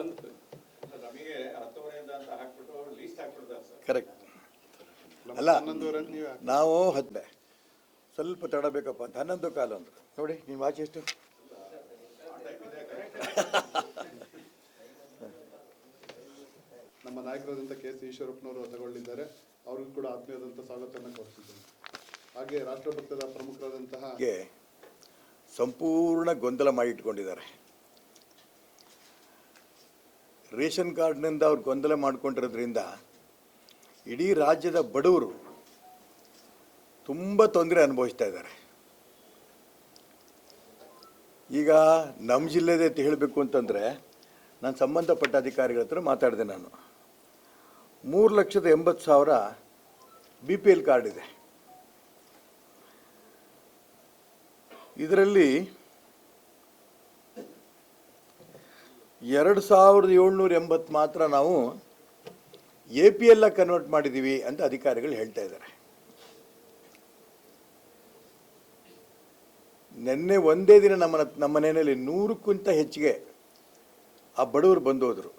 ನಂದು ನಮಗೆ ಹತ್ತುವರೆಯಿಂದ ಅಂತ ಹಾಕ್ಬಿಟ್ಟು ಲೀಸ್ಟ್ ಹಾಕ್ಬಿಡ್ತಾರೆ ಸರ್. ಕರೆಕ್ಟ್ ಅಲ್ಲ ಅಂತ ನಾವು ಹತ್ತೆ ಸ್ವಲ್ಪ ತಡಬೇಕಪ್ಪ ಅಂತ ಹನ್ನೊಂದು ಕಾಲ ಅಂದ್ರು ನೋಡಿ ನಿಮ್ಮ ಆಚೆ ಎಷ್ಟು? ನಮ್ಮ ನಾಯಕರಾದಂಥ ಕೆ ಸಿ ಈಶ್ವರಪ್ಪನವರು ತಗೊಂಡಿದ್ದಾರೆ ಅವ್ರಿಗೂ ಕೂಡ ಆತ್ಮೀಯದಂಥ ಸ್ವಾಗತವನ್ನು ಕೊಡಿಸಿದ್ದೇನೆ ಹಾಗೆ ರಾಷ್ಟ್ರಭಕ್ತದ ಪ್ರಮುಖರಾದಂತಹ ಸಂಪೂರ್ಣ ಗೊಂದಲ ಮಾಡಿಟ್ಕೊಂಡಿದ್ದಾರೆ. ರೇಷನ್ ಕಾರ್ಡ್ನಿಂದ ಅವ್ರು ಗೊಂದಲ ಮಾಡ್ಕೊಂಡಿರೋದ್ರಿಂದ ಇಡೀ ರಾಜ್ಯದ ಬಡವರು ತುಂಬ ತೊಂದರೆ ಅನುಭವಿಸ್ತಾ ಇದ್ದಾರೆ. ಈಗ ನಮ್ಮ ಜಿಲ್ಲೆದೇ ಹೇಳಬೇಕು ಅಂತಂದರೆ ನಾನು ಸಂಬಂಧಪಟ್ಟ ಅಧಿಕಾರಿಗಳ ಹತ್ರ ಮಾತಾಡಿದೆ ನಾನು. ಮೂರು ಲಕ್ಷದ ಎಂಬತ್ತು ಸಾವಿರ ಬಿ ಪಿ ಎಲ್ ಕಾರ್ಡ್ ಇದೆ. ಇದರಲ್ಲಿ ಎರಡು ಸಾವಿರದ ಏಳ್ನೂರ ಎಂಬತ್ತು ಮಾತ್ರ ನಾವು ಎ ಪಿ ಎಲ್ಲ ಕನ್ವರ್ಟ್ ಮಾಡಿದ್ದೀವಿ ಅಂತ ಅಧಿಕಾರಿಗಳು ಹೇಳ್ತಾ ಇದ್ದಾರೆ. ನಿನ್ನೆ ಒಂದೇ ದಿನ ನಮ್ಮ ನಮ್ಮ ಮನೆಯಲ್ಲಿ ನೂರಕ್ಕಿಂತ ಹೆಚ್ಚಿಗೆ ಆ ಬಡವರು ಬಂದು ಹೋದರು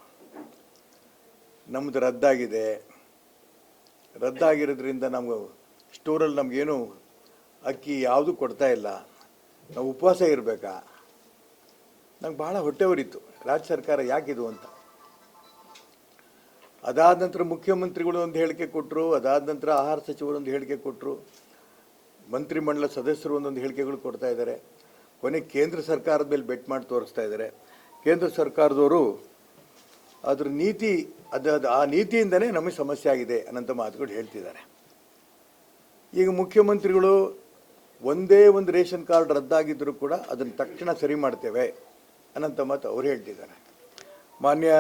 ನಮ್ಮದು ರದ್ದಾಗಿದೆ. ರದ್ದಾಗಿರೋದ್ರಿಂದ ನಮ್ಗೆ ಸ್ಟೋರಲ್ಲಿ ನಮಗೇನು ಅಕ್ಕಿ ಯಾವುದು ಕೊಡ್ತಾ ಇಲ್ಲ. ನಾವು ಉಪವಾಸ ಇರಬೇಕಾ? ನಂಗೆ ಭಾಳ ಹೊಟ್ಟೆವರಿತ್ತು ರಾಜ್ಯ ಸರ್ಕಾರ ಯಾಕಿದು ಅಂತ. ಅದಾದ ನಂತರ ಮುಖ್ಯಮಂತ್ರಿಗಳು ಒಂದು ಹೇಳಿಕೆ ಕೊಟ್ಟರು ಅದಾದ ನಂತರ ಆಹಾರ ಸಚಿವರು ಒಂದು ಹೇಳಿಕೆ ಕೊಟ್ಟರು ಮಂತ್ರಿಮಂಡಲ ಸದಸ್ಯರು ಒಂದೊಂದು ಹೇಳಿಕೆಗಳು ಕೊಡ್ತಾ ಇದ್ದಾರೆ. ಕೊನೆ ಕೇಂದ್ರ ಸರ್ಕಾರದ ಮೇಲೆ ಬೆಟ್ ಮಾಡಿ ತೋರಿಸ್ತಾ ಇದ್ದಾರೆ. ಕೇಂದ್ರ ಸರ್ಕಾರದವರು ಅದ್ರ ನೀತಿ, ಅದು ಆ ನೀತಿಯಿಂದನೇ ನಮಗೆ ಸಮಸ್ಯೆ ಆಗಿದೆ ಅನ್ನೋಂಥ ಮಾತುಗಳು ಹೇಳ್ತಿದ್ದಾರೆ. ಈಗ ಮುಖ್ಯಮಂತ್ರಿಗಳು ಒಂದೇ ಒಂದು ರೇಷನ್ ಕಾರ್ಡ್ ರದ್ದಾಗಿದ್ದರೂ ಕೂಡ ಅದನ್ನು ತಕ್ಷಣ ಸರಿ ಮಾಡ್ತೇವೆ. ಅನ್ನೋಂಥ ಮಾತು ಅವ್ರು ಹೇಳ್ತಿದ್ದಾರೆ. ಮಾನ್ಯ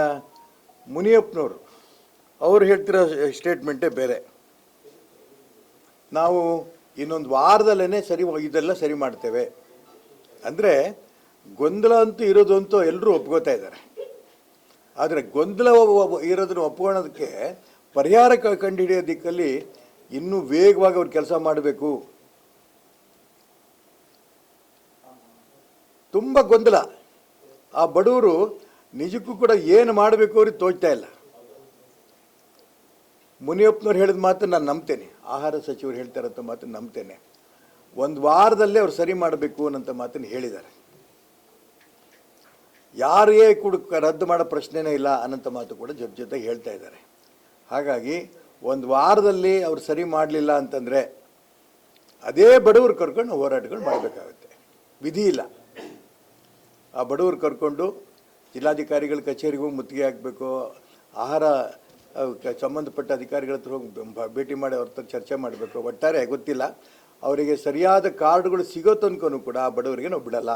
ಮುನಿಯಪ್ಪನವರು, ಅವ್ರು ಹೇಳ್ತಿರೋ ಸ್ಟೇಟ್ಮೆಂಟೇ ಬೇರೆ. ನಾವು ಇನ್ನೊಂದು ವಾರದಲ್ಲೇ ಸರಿ ಇದೆಲ್ಲ ಸರಿ ಮಾಡ್ತೇವೆ. ಅಂದರೆ ಗೊಂದಲ ಅಂತೂ ಇರೋದು ಅಂತೂ ಎಲ್ಲರೂ ಒಪ್ಕೋತಾ ಇದ್ದಾರೆ. ಆದರೆ ಗೊಂದಲ ಇರೋದನ್ನು ಒಪ್ಕೊಳ್ಳೋದಕ್ಕೆ ಪರಿಹಾರ ಕಂಡುಹಿಡಿಯೋ ದಿಕ್ಕಲ್ಲಿ ಇನ್ನೂ ವೇಗವಾಗಿ ಅವ್ರು ಕೆಲಸ ಮಾಡಬೇಕು. ತುಂಬ ಗೊಂದಲ. ಆ ಬಡವರು ನಿಜಕ್ಕೂ ಕೂಡ ಏನು ಮಾಡಬೇಕು ಅವ್ರಿಗೆ ತೋಚ್ತಾ ಇಲ್ಲ. ಮುನಿಯಪ್ಪನವ್ರು ಹೇಳಿದ ಮಾತು ನಾನು ನಂಬ್ತೇನೆ. ಆಹಾರ ಸಚಿವರು ಹೇಳ್ತಾರಂತ ಮಾತು ನಂಬ್ತೇನೆ. ಒಂದು ವಾರದಲ್ಲೇ ಅವ್ರು ಸರಿ ಮಾಡಬೇಕು ಅನ್ನೋಂಥ ಮಾತನ್ನು ಹೇಳಿದ್ದಾರೆ. ಯಾರೇ ಕೂಡ ರದ್ದು ಮಾಡೋ ಪ್ರಶ್ನೆನೇ ಇಲ್ಲ ಅನ್ನೋಂಥ ಮಾತು ಕೂಡ ಜೊತೆ ಜೊತೆಗೆ ಹೇಳ್ತಾ ಇದ್ದಾರೆ. ಹಾಗಾಗಿ ಒಂದು ವಾರದಲ್ಲಿ ಅವ್ರು ಸರಿ ಮಾಡಲಿಲ್ಲ ಅಂತಂದರೆ ಅದೇ ಬಡವರು ಕರ್ಕೊಂಡು ಹೋರಾಟಗಳು ಮಾಡಬೇಕಾಗುತ್ತೆ. ವಿಧಿ ಇಲ್ಲ. ಆ ಬಡವರು ಕರ್ಕೊಂಡು ಜಿಲ್ಲಾಧಿಕಾರಿಗಳ ಕಚೇರಿಗೆ ಹೋಗಿ ಮುತ್ತಿಗೆ ಹಾಕಬೇಕು. ಆಹಾರ ಸಂಬಂಧಪಟ್ಟ ಅಧಿಕಾರಿಗಳ ಹತ್ರ ಹೋಗಿ ಭೇಟಿ ಮಾಡಿ ಅವ್ರ ಹತ್ರ ಚರ್ಚೆ ಮಾಡಬೇಕು. ಒಟ್ಟಾರೆ ಗೊತ್ತಿಲ್ಲ. ಅವರಿಗೆ ಸರಿಯಾದ ಕಾರ್ಡ್ಗಳು ಸಿಗೋ ತನಕನೂ ಕೂಡ ಆ ಬಡವರಿಗೆ ನಾವು ಬಿಡಲ್ಲ.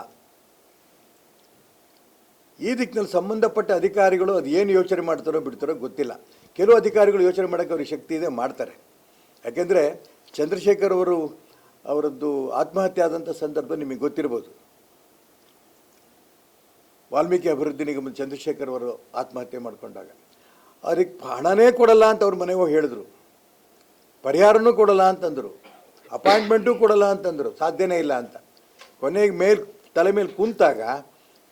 ಈ ದಿಕ್ಕಿನಲ್ಲಿ ಸಂಬಂಧಪಟ್ಟ ಅಧಿಕಾರಿಗಳು ಅದು ಏನು ಯೋಚನೆ ಮಾಡ್ತಾರೋ ಬಿಡ್ತಾರೋ ಗೊತ್ತಿಲ್ಲ. ಕೆಲವು ಅಧಿಕಾರಿಗಳು ಯೋಚನೆ ಮಾಡೋಕ್ಕೆ ಅವ್ರಿಗೆ ಶಕ್ತಿ ಇದೆ, ಮಾಡ್ತಾರೆ. ಯಾಕೆಂದರೆ ಚಂದ್ರಶೇಖರ್ ಅವರು ಅವರದ್ದು ಆತ್ಮಹತ್ಯೆ ಆದಂಥ ಸಂದರ್ಭ ನಿಮಗೆ ಗೊತ್ತಿರ್ಬೋದು. ವಾಲ್ಮೀಕಿ ಅಭಿವೃದ್ಧಿ ನಿಗಮ ಚಂದ್ರಶೇಖರ್ ಅವರು ಆತ್ಮಹತ್ಯೆ ಮಾಡಿಕೊಂಡಾಗ. ಅದಕ್ಕೆ ಹಣನೇ ಕೊಡಲ್ಲ ಅಂತ ಅವ್ರ ಮನೆಗೆ ಹೋಗಿ ಹೇಳಿದ್ರು. ಪರಿಹಾರನೂ ಕೊಡಲ್ಲ ಅಂತಂದರು. ಅಪಾಯಿಂಟ್ಮೆಂಟು ಕೊಡಲ್ಲ ಅಂತಂದರು. ಸಾಧ್ಯನೇ ಇಲ್ಲ ಅಂತ. ಕೊನೆಗೆ ಮೇಲ್, ತಲೆ ಮೇಲೆ ಕುಂತಾಗ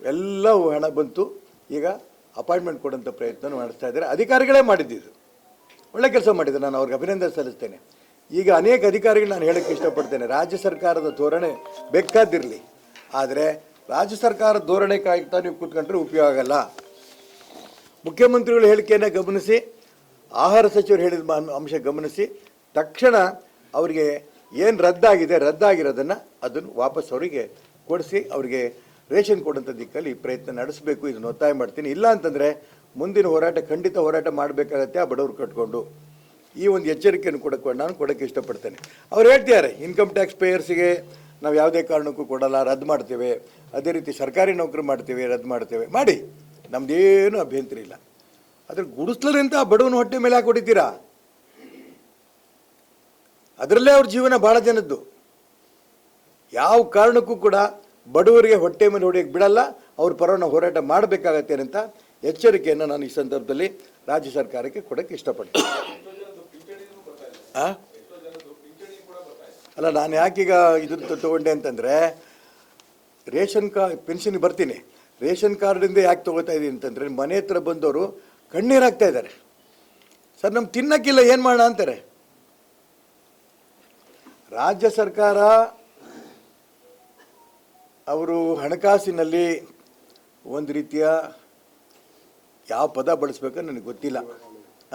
ಎಲ್ಲವೂ ಹಣ ಬಂತು. ಈಗ ಅಪಾಯಿಂಟ್ಮೆಂಟ್ ಕೊಡೋಂಥ ಪ್ರಯತ್ನ ಮಾಡಿಸ್ತಾ ಇದ್ದಾರೆ. ಅಧಿಕಾರಿಗಳೇ ಮಾಡಿದ್ದಿದ್ದು ಒಳ್ಳೆ ಕೆಲಸ ಮಾಡಿದ್ದಾರೆ ನಾನು ಅವ್ರಿಗೆ ಅಭಿನಂದನೆ ಸಲ್ಲಿಸ್ತೇನೆ. ಈಗ ಅನೇಕ ಅಧಿಕಾರಿಗಳು ನಾನು ಹೇಳೋಕ್ಕೆ ಇಷ್ಟಪಡ್ತೇನೆ. ರಾಜ್ಯ ಸರ್ಕಾರದ ಧೋರಣೆ ಬೇಕಾದಿರಲಿ. ಆದರೆ ರಾಜ್ಯ ಸರ್ಕಾರ ಧೋರಣೆ ಕಾಯ್ತಾ ನೀವು ಕೂತ್ಕೊಂಡ್ರೆ ಉಪಯೋಗ ಆಗಲ್ಲ. ಮುಖ್ಯಮಂತ್ರಿಗಳ ಹೇಳಿಕೆಯನ್ನು ಗಮನಿಸಿ, ಆಹಾರ ಸಚಿವರು ಹೇಳಿದ ಅಂಶ ಗಮನಿಸಿ, ತಕ್ಷಣ ಅವರಿಗೆ ಏನು ರದ್ದಾಗಿದೆ, ರದ್ದಾಗಿರೋದನ್ನು ಅದನ್ನು ವಾಪಸ್ ಅವರಿಗೆ ಕೊಡಿಸಿ, ಅವರಿಗೆ ರೇಷನ್ ಕೊಡುವಂಥ ದಿಕ್ಕಲ್ಲಿ ಪ್ರಯತ್ನ ನಡೆಸಬೇಕು, ಇದನ್ನು ಒತ್ತಾಯ ಮಾಡ್ತೀನಿ. ಇಲ್ಲ ಅಂತಂದರೆ ಮುಂದಿನ ಹೋರಾಟ ಖಂಡಿತ ಹೋರಾಟ ಮಾಡಬೇಕಾಗತ್ತೆ, ಆ ಬಡವರು ಕಟ್ಕೊಂಡು. ಈ ಒಂದು ಎಚ್ಚರಿಕೆಯನ್ನು ಕೊಡಕ್ಕೆ ನಾನು ಕೊಡೋಕ್ಕೆ ಇಷ್ಟಪಡ್ತೇನೆ. ಅವ್ರು ಹೇಳ್ತಿದ್ದಾರೆ, ಇನ್ಕಮ್ ಟ್ಯಾಕ್ಸ್ ಪೇಯರ್ಸಿಗೆ ನಾವು ಯಾವುದೇ ಕಾರಣಕ್ಕೂ ಕೊಡಲ್ಲ, ರದ್ದು ಮಾಡ್ತೇವೆ. ಅದೇ ರೀತಿ ಸರ್ಕಾರಿ ನೌಕರಿ ಮಾಡ್ತೇವೆ, ರದ್ದು ಮಾಡ್ತೇವೆ. ಮಾಡಿ. ನಮ್ದೇನು ಅಭ್ಯಂತರ ಇಲ್ಲ. ಅದ್ರ ಗುಡಿಸ್ಲದಂತ ಬಡವನ ಹೊಟ್ಟೆ ಮೇಲೆ ಹಾಕಿ ಹೊಡಿತೀರಾ ಅದರಲ್ಲೇ ಅವ್ರ ಜೀವನ ಭಾಳ ಜನದ್ದು. ಯಾವ ಕಾರಣಕ್ಕೂ ಕೂಡ ಬಡವರಿಗೆ ಹೊಟ್ಟೆ ಮೇಲೆ ಹೊಡೆಯಕ್ಕೆ ಬಿಡಲ್ಲ, ಅವ್ರ ಪರವನ್ನು ಹೋರಾಟ ಮಾಡಬೇಕಾಗತ್ತೆ ಅಂತ ಎಚ್ಚರಿಕೆಯನ್ನು ನಾನು ಈ ಸಂದರ್ಭದಲ್ಲಿ ರಾಜ್ಯ ಸರ್ಕಾರಕ್ಕೆ ಕೊಡೋಕ್ಕೆ ಇಷ್ಟಪಡ್ತೀನಿ? ಅಲ್ಲ, ನಾನು ಯಾಕೀಗ ಇದನ್ನು ತಗೊಂಡೆ ಅಂತಂದರೆ ರೇಷನ್ ಕಾ, ಪೆನ್ಷನ್ಗೆ ಬರ್ತೀನಿ. ರೇಷನ್ ಕಾರ್ಡಿಂದ ಯಾಕೆ ತೊಗೋತಾ ಇದ್ದೀನಿ ಅಂತಂದರೆ ಮನೆ ಹತ್ರ ಬಂದವರು ಕಣ್ಣೀರು ಹಾಕ್ತಾ ಇದ್ದಾರೆ. ಸರ್, ನಮ್ಗೆ ತಿನ್ನಕ್ಕಿಲ್ಲ, ಏನು ಮಾಡೋಣ ಅಂತಾರೆ? ರಾಜ್ಯ ಸರ್ಕಾರ ಅವರು ಹಣಕಾಸಿನಲ್ಲಿ ಒಂದು ರೀತಿಯ ಯಾವ ಪದ ಬಳಸ್ಬೇಕು ನನಗೆ ಗೊತ್ತಿಲ್ಲ.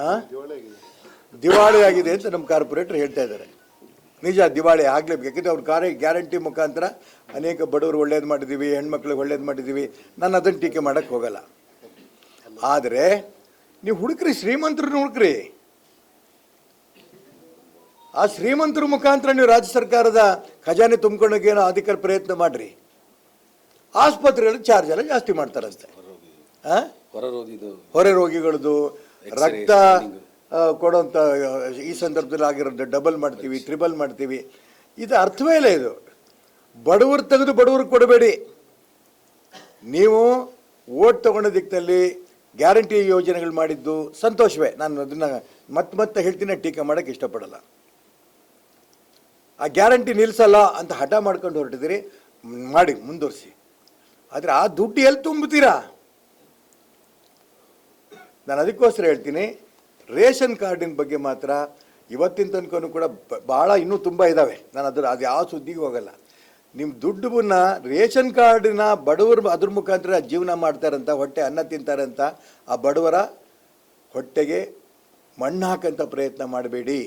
ಹಾಂ ದಿವಾಳಿ ಆಗಿದೆ ಅಂತ ನಮ್ಮ ಕಾರ್ಪೊರೇಟರ್ ಹೇಳ್ತಾ ಇದ್ದಾರೆ. ನಿಜ ದಿವಾಳಿ ಆಗಲೇಬೇಕು. ಯಾಕೆಂದರೆ ಅವ್ರ ಕಾರ್ಯ ಗ್ಯಾರಂಟಿ ಮುಖಾಂತರ ಅನೇಕ ಬಡವರು ಒಳ್ಳೇದು ಮಾಡಿದ್ದೀವಿ ಹೆಣ್ಮಕ್ಳಿಗೆ ಒಳ್ಳೇದು ಮಾಡಿದ್ದೀವಿ ನಾನು ಅದನ್ನು ಟೀಕೆ ಮಾಡೋಕ್ಕೆ ಹೋಗಲ್ಲ. ಆದರೆ ನೀವು ಹುಡುಕ್ರಿ ಶ್ರೀಮಂತರನ್ನ ಹುಡುಕ್ರಿ. ಆ ಶ್ರೀಮಂತರ ಮುಖಾಂತರ ನೀವು ರಾಜ್ಯ ಸರ್ಕಾರದ ಖಜಾನೆ ತುಂಬ್ಕೊಂಡೋಗಿ ಏನೋ ಅಧಿಕಾರ ಪ್ರಯತ್ನ ಮಾಡ್ರಿ. ಆಸ್ಪತ್ರೆಗಳಲ್ಲಿ ಚಾರ್ಜ್ ಎಲ್ಲ ಜಾಸ್ತಿ ಮಾಡ್ತಾರಷ್ಟೇ. ಹೊರೆ ರೋಗಿಗಳದ್ದು ರಕ್ತ ಕೊಡೋಂಥ ಈ ಸಂದರ್ಭದಲ್ಲಿ ಆಗಿರೋದು ಡಬಲ್ ಮಾಡ್ತೀವಿ ತ್ರಿಬಲ್ ಮಾಡ್ತೀವಿ. ಇದು ಅರ್ಥವೇ ಇಲ್ಲ ಇದು. ಬಡವರು ತೆಗೆದು ಬಡವ್ರಿಗೆ ಕೊಡಬೇಡಿ. ನೀವು ಓಟ್ ತಗೊಂಡ ದಿಕ್ಕಲ್ಲಿ ಗ್ಯಾರಂಟಿ ಯೋಜನೆಗಳು ಮಾಡಿದ್ದು ಸಂತೋಷವೇ. ನಾನು ಅದನ್ನ ಮತ್ತೆ ಮತ್ತೆ ಹೇಳ್ತೀನಿ, ಟೀಕೆ ಮಾಡೋಕ್ಕೆ ಇಷ್ಟಪಡಲ್ಲ. ಆ ಗ್ಯಾರಂಟಿ ನಿಲ್ಲಿಸಲ್ಲ ಅಂತ ಹಠ ಮಾಡ್ಕೊಂಡು ಹೊರಟಿದ್ದೀರಿ, ಮಾಡಿ, ಮುಂದುವರಿಸಿ. ಆದರೆ ಆ ದುಡ್ಡು ಎಲ್ಲಿ ತುಂಬುತ್ತೀರಾ ನಾನು ಅದಕ್ಕೋಸ್ಕರ ಹೇಳ್ತೀನಿ ರೇಷನ್ ಕಾರ್ಡಿನ ಬಗ್ಗೆ ಮಾತ್ರ ಇವತ್ತಿನ ತನಕನೂ ಕೂಡ ಭಾಳ ಇನ್ನೂ ತುಂಬ ಇದ್ದಾವೆ ನಾನು ಅದ್ರ, ಅದು ಯಾವ ಸುದ್ದಿಗೂ ಹೋಗಲ್ಲ. ನಿಮ್ಮ ದುಡ್ಡನ್ನ ರೇಷನ್ ಕಾರ್ಡಿನ ಬಡವರು ಅದ್ರ ಮುಖಾಂತರ ಜೀವನ ಮಾಡ್ತಾರಂತ, ಹೊಟ್ಟೆ ಅನ್ನ ತಿಂತಾರಂತ, ಆ ಬಡವರ ಹೊಟ್ಟೆಗೆ ಮಣ್ಣು ಹಾಕಂತ ಪ್ರಯತ್ನ ಮಾಡಬೇಡಿ.